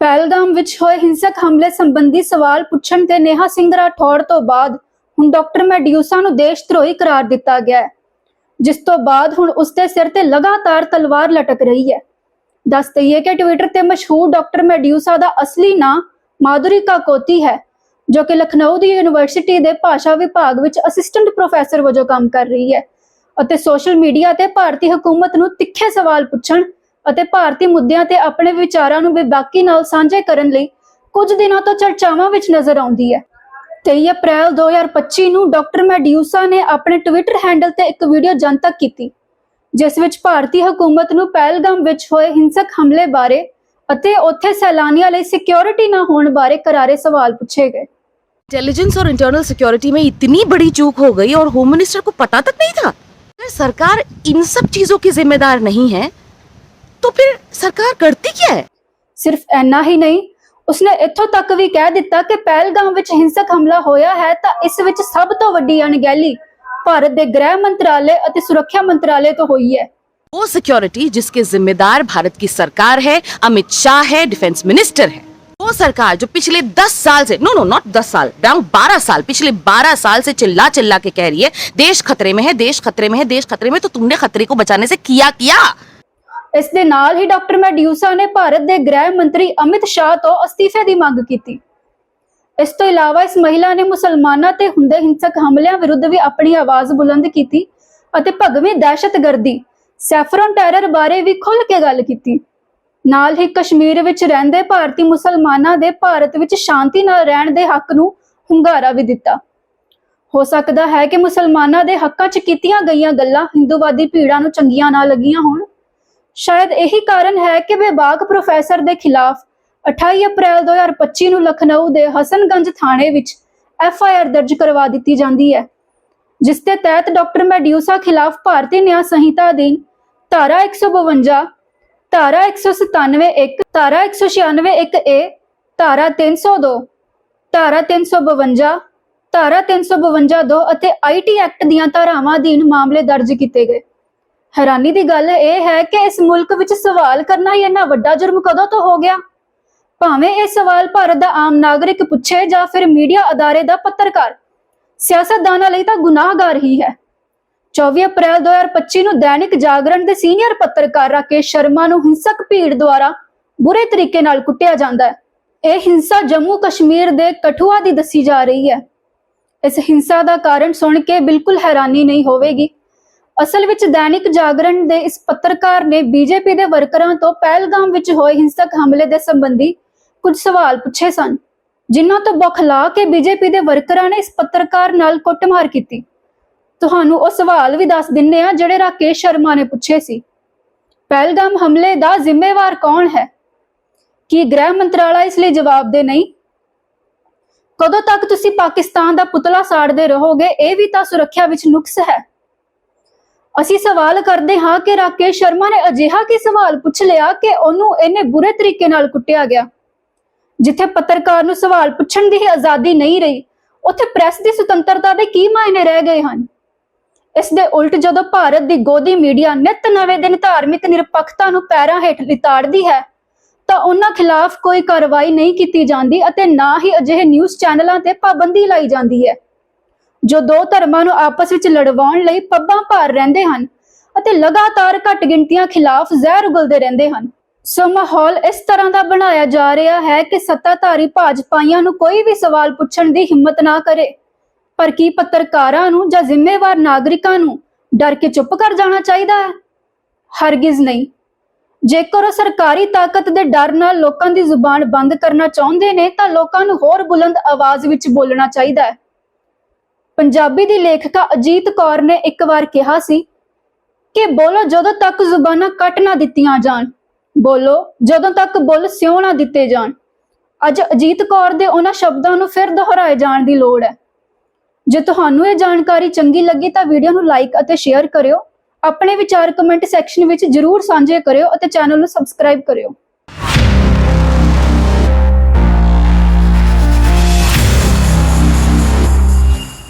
ਪਹਿਲਗਾਮ ਵਿੱਚ ਹੋਏ ਹਿੰਸਕ ਹਮਲੇ ਸੰਬੰਧੀ ਸਵਾਲ ਪੁੱਛਣ ਤੇ ਨੇਹਾ ਸਿੰਘ ਰਾਠੌੜ ਤੋਂ ਬਾਅਦ ਹੁਣ ਡਾਕਟਰ ਮੈਡਿਊਸਾ ਨੂੰ ਦੇਸ਼ ਧਰੋਹੀ ਕਰਾਰ ਦਿੱਤਾ ਗਿਆ ਹੈ, ਜਿਸ ਤੋਂ ਬਾਅਦ ਹੁਣ ਉਸ ਦੇ ਸਿਰ ਤੇ ਲਗਾਤਾਰ ਤਲਵਾਰ ਲਟਕ ਰਹੀ ਹੈ। ਦੱਸ ਦਈਏ ਕਿ ਟਵਿੱਟਰ ਤੇ ਮਸ਼ਹੂਰ ਡਾਕਟਰ ਮੈਡਿਊਸਾ ਦਾ ਅਸਲੀ ਨਾਂ ਮਾਧੁਰੀ ਕਾਕੋਤੀ ਹੈ, ਜੋ ਕਿ ਲਖਨਊ ਦੀ ਯੂਨੀਵਰਸਿਟੀ ਦੇ ਭਾਸ਼ਾ ਵਿਭਾਗ ਵਿੱਚ ਅਸਿਸਟੈਂਟ ਪ੍ਰੋਫੈਸਰ ਵਜੋਂ ਕੰਮ ਕਰ ਰਹੀ ਹੈ ਅਤੇ ਸੋਸ਼ਲ ਮੀਡੀਆ ਤੇ ਭਾਰਤੀ ਹਕੂਮਤ ਨੂੰ ਤਿੱਖੇ ਸਵਾਲ ਪੁੱਛਣ ਅਤੇ ਭਾਰਤੀ ਮੁੱਦਿਆਂ ਤੇ ਆਪਣੇ ਵਿਚਾਰਾਂ ਨੂੰ ਬੇਬਾਕੀ ਨਾਲ ਸਾਂਝੇ ਕਰਨ ਲਈ ਕੁਝ ਦਿਨਾਂ ਤੋਂ ਚਰਚਾਵਾਂ ਵਿੱਚ ਨਜ਼ਰ ਆਉਂਦੀ ਹੈ 23 ਅਪ੍ਰੈਲ 2025 ਨੂੰ ਡਾਕਟਰ ਮੈਡਿਊਸਾ ਨੇ ਆਪਣੇ ਟਵਿੱਟਰ ਹੈਂਡਲ ਤੇ ਇੱਕ ਵੀਡੀਓ ਜਨਤਕ ਕੀਤੀ ਜਿਸ ਵਿੱਚ ਭਾਰਤੀ ਹਕੂਮਤ ਨੂੰ ਪਹਿਲਗਾਮ ਵਿੱਚ ਹੋਏ ਹਿੰਸਕ ਹਮਲੇ ਬਾਰੇ ਅਤੇ ਉੱਥੇ ਸੈਲਾਨੀਆਂ ਲਈ ਸਿਕਿਉਰਿਟੀ ਨਾ ਹੋਣ ਬਾਰੇ ਕਰਾਰੇ ਸਵਾਲ ਪੁੱਛੇ ਗਏ इंटेलिजेंस और इंटरनल सिक्योरिटी में इतनी बड़ी चूक हो गई और होम मिनिस्टर को पता तक नहीं था अगर सरकार इन सब चीजों की जिम्मेदार नहीं है तो फिर सरकार करती क्या है ਸਿਰਫ ਐਨਾ ਹੀ ਨਹੀਂ ਉਸਨੇ ਇੱਥੋਂ ਤੱਕ ਵੀ ਕਹਿ ਦਿੱਤਾ ਕਿ ਪਹਿਲਗਾਮ ਵਿੱਚ ਹਿੰਸਕ ਹਮਲਾ ਹੋਇਆ ਹੈ ਤਾਂ ਇਸ ਵਿੱਚ ਸਭ ਤੋਂ ਵੱਡੀ ਅਣਗਹਿਲੀ ਭਾਰਤ ਦੇ ਗ੍ਰਹਿ ਮੰਤਰਾਲੇ ਅਤੇ ਸੁਰੱਖਿਆ ਮੰਤਰਾਲੇ ਤੋਂ ਹੋਈ ਹੈ वो सिक्योरिटी जिसके जिम्मेदार भारत की सरकार है अमित शाह है डिफेंस मिनिस्टर है वो सरकार जो पिछले 10 साल से नो नो नॉट 10 साल अराउंड 12 साल पिछले 12 साल से चिल्ला चिल्ला के कह रही है देश खतरे में है देश खतरे में है देश खतरे में तो तुमने खतरे को बचाने से किया किया ਇਸ ਦੇ ਨਾਲ ਹੀ ਡਾਕਟਰ ਮੈਡਿਊਸਾ ਨੇ ਭਾਰਤ ਦੇ ਗ੍ਰਹਿ ਮੰਤਰੀ ਅਮਿਤ ਸ਼ਾਹ ਤੋਂ ਅਸਤੀਫੇ ਦੀ ਮੰਗ ਕੀਤੀ। ਇਸ ਤੋਂ ਇਲਾਵਾ ਇਸ ਮਹਿਲਾ ਨੇ ਮੁਸਲਮਾਨਾਂ ਤੇ ਹੁੰਦੇ ਹਿੰਸਕ ਹਮਲਿਆਂ ਵਿਰੁੱਧ ਵੀ ਆਪਣੀ ਆਵਾਜ਼ ਬੁਲੰਦ ਕੀਤੀ ਅਤੇ ਭਗਵੇਂ ਦਹਿਸ਼ਤਗਰਦੀ, ਸੈਫਰਨ ਟੈਰਰ ਬਾਰੇ ਵੀ ਖੁੱਲ੍ਹ ਕੇ ਗੱਲ ਕੀਤੀ। ਨਾਲ ਹੀ ਕਸ਼ਮੀਰ ਵਿੱਚ ਰਹਿੰਦੇ ਭਾਰਤੀ ਮੁਸਲਮਾਨਾਂ ਦੇ ਭਾਰਤ ਵਿੱਚ ਸ਼ਾਂਤੀ ਨਾਲ ਰਹਿਣ ਦੇ ਹੱਕ ਨੂੰ ਹੁੰਗਾਰਾ ਵੀ ਦਿੱਤਾ। ਹੋ ਸਕਦਾ ਹੈ ਕਿ ਮੁਸਲਮਾਨਾਂ ਦੇ ਹੱਕਾਂ 'ਚ ਕੀਤੀਆਂ ਗਈਆਂ ਗੱਲਾਂ ਹਿੰਦੂਵਾਦੀ ਭੀੜਾਂ ਨੂੰ ਚੰਗੀਆਂ ਨਾ ਲੱਗੀਆਂ ਹੋਣ। ਸ਼ਾਇਦ ਇਹੀ ਕਾਰਨ ਹੈ ਕਿ ਬੇਬਾਕ ਪ੍ਰੋਫੈਸਰ ਦੇ ਖਿਲਾਫ 28 ਅਪ੍ਰੈਲ 2025 ਨੂੰ ਲਖਨਊ ਦੇ ਹਸਨਗੰਜ ਥਾਣੇ ਵਿੱਚ ਐਫ ਆਈ ਆਰ ਦਰਜ ਕਰਵਾ ਦਿੱਤੀ ਜਾਂਦੀ ਹੈ, ਜਿਸ ਦੇ ਤਹਿਤ ਡਾਕਟਰ ਮੈਡਿਊਸਾ ਖਿਲਾਫ ਭਾਰਤੀ ਨਿਆਂ ਸੰਹਿਤਾ ਅਧੀਨ ਧਾਰਾ 152 ਧਾਰਾ 197 ਇੱਕ, ਧਾਰਾ 196 ਇੱਕ ਏ, ਧਾਰਾ 302 ਧਾਰਾ 352 ਧਾਰਾ 352 ਦੋ ਅਤੇ ਆਈਟੀ ਐਕਟ ਦੀਆਂ ਧਾਰਾਵਾਂ ਅਧੀਨ ਮਾਮਲੇ ਦਰਜ ਕੀਤੇ ਗਏ। ਹੈਰਾਨੀ ਦੀ ਗੱਲ ਇਹ ਹੈ ਕਿ ਇਸ ਮੁਲਕ ਵਿੱਚ ਸਵਾਲ ਕਰਨਾ ਹੀ ਇੰਨਾ ਵੱਡਾ ਜੁਰਮ ਕਦੋਂ ਤੋਂ ਹੋ ਗਿਆ? ਭਾਵੇਂ ਇਹ ਸਵਾਲ ਭਾਰਤ ਦਾ ਆਮ ਨਾਗਰਿਕ ਪੁੱਛੇ ਜਾਂ ਫਿਰ ਮੀਡੀਆ ਅਦਾਰੇ ਦਾ ਪੱਤਰਕਾਰ। ਸਿਆਸਤਦਾਨਾਂ ਲਈ ਤਾਂ ਗੁਨਾਹਗਾਰ ਹੀ ਹੈ। 24 ਅਪ੍ਰੈਲ 2025 ਨੂੰ ਦੈਨਿਕ ਜਾਗਰਣ ਦੇ ਸੀਨੀਅਰ ਪੱਤਰਕਾਰ ਰਾਕੇਸ਼ ਸ਼ਰਮਾ ਨੂੰ ਹਿੰਸਕ ਭੀੜ ਦੁਆਰਾ ਬੁਰੇ ਤਰੀਕੇ ਨਾਲ ਕੁੱਟਿਆ ਜਾਂਦਾ ਹੈ। ਇਹ ਹਿੰਸਾ ਜੰਮੂ ਕਸ਼ਮੀਰ ਦੇ ਕਠੂਆ ਦੀ ਦੱਸੀ ਜਾ ਰਹੀ ਹੈ। ਇਸ ਹਿੰਸਾ ਦਾ ਕਾਰਨ ਸੁਣ ਕੇ ਬਿਲਕੁਲ ਹੈਰਾਨੀ ਨਹੀਂ ਹੋਵੇਗੀ। ਅਸਲ ਵਿੱਚ ਦੈਨਿਕ ਜਾਗਰਣ ਦੇ ਇਸ ਪੱਤਰਕਾਰ ਨੇ ਬੀਜੇਪੀ ਦੇ ਵਰਕਰਾਂ ਤੋਂ ਪਹਿਲਗਾਮ ਵਿੱਚ ਹੋਏ ਹਿੰਸਕ ਹਮਲੇ ਦੇ ਸੰਬੰਧੀ ਕੁਝ ਸਵਾਲ ਪੁੱਛੇ ਸਨ, ਜਿਨ੍ਹਾਂ ਤੋਂ ਬਖਲਾ ਕੇ ਬੀਜੇਪੀ ਦੇ ਵਰਕਰਾਂ ਨੇ ਇਸ ਪੱਤਰਕਾਰ ਨਾਲ ਕੁੱਟਮਾਰ ਕੀਤੀ। ਤੁਹਾਨੂੰ ਉਹ ਸਵਾਲ ਵੀ ਦੱਸ ਦਿੰਨੇ ਆ ਜਿਹੜੇ ਰਾਕੇਸ਼ ਸ਼ਰਮਾ ਨੇ ਪੁੱਛੇ ਸੀ। ਪਹਿਲਗਾਮ ਹਮਲੇ ਦਾ ਜ਼ਿੰਮੇਵਾਰ ਕੌਣ ਹੈ? ਕੀ ਗ੍ਰਹਿ ਮੰਤਰਾਲਾ ਇਸ ਲਈ ਜਵਾਬਦੇ ਨਹੀਂ? ਕਦੋਂ ਤੱਕ ਤੁਸੀਂ ਪਾਕਿਸਤਾਨ ਦਾ ਪੁਤਲਾ ਸਾੜਦੇ ਰਹੋਗੇ, ਇਹ ਵੀ ਤਾਂ ਸੁਰੱਖਿਆ ਵਿੱਚ ਨੁਕਸ ਹੈ। ਅਸੀਂ ਸਵਾਲ ਕਰਦੇ ਹਾਂ ਕਿ ਰਾਕੇਸ਼ ਸ਼ਰਮਾ ਨੇ ਅਜਿਹਾ ਕੀ ਸਵਾਲ ਪੁੱਛ ਲਿਆ ਕਿ ਉਹਨੂੰ ਇੰਨੇ ਬੁਰੇ ਤਰੀਕੇ ਨਾਲ ਕੁੱਟਿਆ ਗਿਆ? ਜਿੱਥੇ ਪੱਤਰਕਾਰ ਨੂੰ ਸਵਾਲ ਪੁੱਛਣ ਦੀ ਆਜ਼ਾਦੀ ਨਹੀਂ ਰਹੀ, ਉੱਥੇ ਪ੍ਰੈਸ ਦੀ ਸੁਤੰਤਰਤਾ ਦੇ ਕੀ ਮਾਇਨੇ ਰਹਿ ਗਏ ਹਨ? ਇਸ ਦੇ ਉਲਟ ਜਦੋਂ ਭਾਰਤ ਦੀ ਗੋਦੀ ਮੀਡੀਆ ਨਿਤ ਨਵੇਂ ਦਿਨ ਧਾਰਮਿਕ ਨਿਰਪੱਖਤਾ ਨੂੰ ਪੈਰਾਂ ਹੇਠ ਲਿਤਾੜਦੀ ਹੈ, ਤਾਂ ਉਹਨਾਂ ਖਿਲਾਫ ਕੋਈ ਕਾਰਵਾਈ ਨਹੀਂ ਕੀਤੀ ਜਾਂਦੀ ਅਤੇ ਨਾ ਹੀ ਅਜਿਹੇ ਨਿਊਜ਼ ਚੈਨਲਾਂ ਤੇ ਪਾਬੰਦੀ ਲਾਈ ਜਾਂਦੀ ਹੈ। ਜੋ ਦੋ ਧਰਮਾਂ ਨੂੰ ਆਪਸ ਵਿੱਚ ਲੜਵਾਉਣ ਲਈ ਪੱਬਾਂ ਭਾਰ ਰਹਿੰਦੇ ਹਨ ਅਤੇ ਲਗਾਤਾਰ ਘੱਟ ਗਿਣਤੀਆਂ ਖਿਲਾਫ ਜ਼ਹਿਰ ਉਗਲਦੇ ਰਹਿੰਦੇ ਹਨ। ਸੋ ਮਾਹੌਲ ਇਸ ਤਰ੍ਹਾਂ ਦਾ ਬਣਾਇਆ ਜਾ ਰਿਹਾ ਹੈ ਕਿ ਸੱਤਾਧਾਰੀ ਭਾਜਪਾਈਆਂ ਨੂੰ ਕੋਈ ਵੀ ਸਵਾਲ ਪੁੱਛਣ ਦੀ ਹਿੰਮਤ ਨਾ ਕਰੇ। ਪਰ ਕੀ ਪੱਤਰਕਾਰਾਂ ਨੂੰ ਜਾਂ ਜ਼ਿੰਮੇਵਾਰ ਨਾਗਰਿਕਾਂ ਨੂੰ ਡਰ ਕੇ ਚੁੱਪ ਕਰ ਜਾਣਾ ਚਾਹੀਦਾ ਹੈ? ਹਰਗਿਜ਼ ਨਹੀਂ। ਜੇਕਰ ਉਹ ਸਰਕਾਰੀ ਤਾਕਤ ਦੇ ਡਰ ਨਾਲ ਲੋਕਾਂ ਦੀ ਜ਼ੁਬਾਨ ਬੰਦ ਕਰਨਾ ਚਾਹੁੰਦੇ ਨੇ ਤਾਂ ਲੋਕਾਂ ਨੂੰ ਹੋਰ ਬੁਲੰਦ ਆਵਾਜ਼ ਵਿੱਚ ਬੋਲਣਾ ਚਾਹੀਦਾ ਹੈ। ਪੰਜਾਬੀ ਦੀ ਲੇਖਕਾ ਅਜੀਤ ਕੌਰ ਨੇ ਇੱਕ ਵਾਰ ਕਿਹਾ ਸੀ ਕਿ ਬੋਲੋ ਜਦੋਂ ਤੱਕ ਜ਼ੁਬਾਨਾਂ ਕੱਟ ਨਾ ਦਿੱਤੀਆਂ ਜਾਣ, ਬੋਲੋ ਜਦੋਂ ਤੱਕ ਬੁੱਲ ਸਿਉ ਨਾ ਦਿੱਤੇ ਜਾਣ। ਅੱਜ ਅਜੀਤ ਕੌਰ ਦੇ ਉਹਨਾਂ ਸ਼ਬਦਾਂ ਨੂੰ ਫਿਰ ਦੁਹਰਾਏ ਜਾਣ ਦੀ ਲੋੜ ਹੈ। ਜੇ ਤੁਹਾਨੂੰ ਇਹ ਜਾਣਕਾਰੀ ਚੰਗੀ ਲੱਗੀ ਤਾਂ ਵੀਡੀਓ ਨੂੰ ਲਾਈਕ ਅਤੇ ਸ਼ੇਅਰ ਕਰਿਓ। ਆਪਣੇ ਵਿਚਾਰ ਕਮੈਂਟ ਸੈਕਸ਼ਨ ਵਿੱਚ ਜਰੂਰ ਸਾਂਝੇ ਕਰਿਓ ਅਤੇ ਚੈਨਲ ਨੂੰ ਸਬਸਕ੍ਰਾਈਬ ਕਰਿਓ।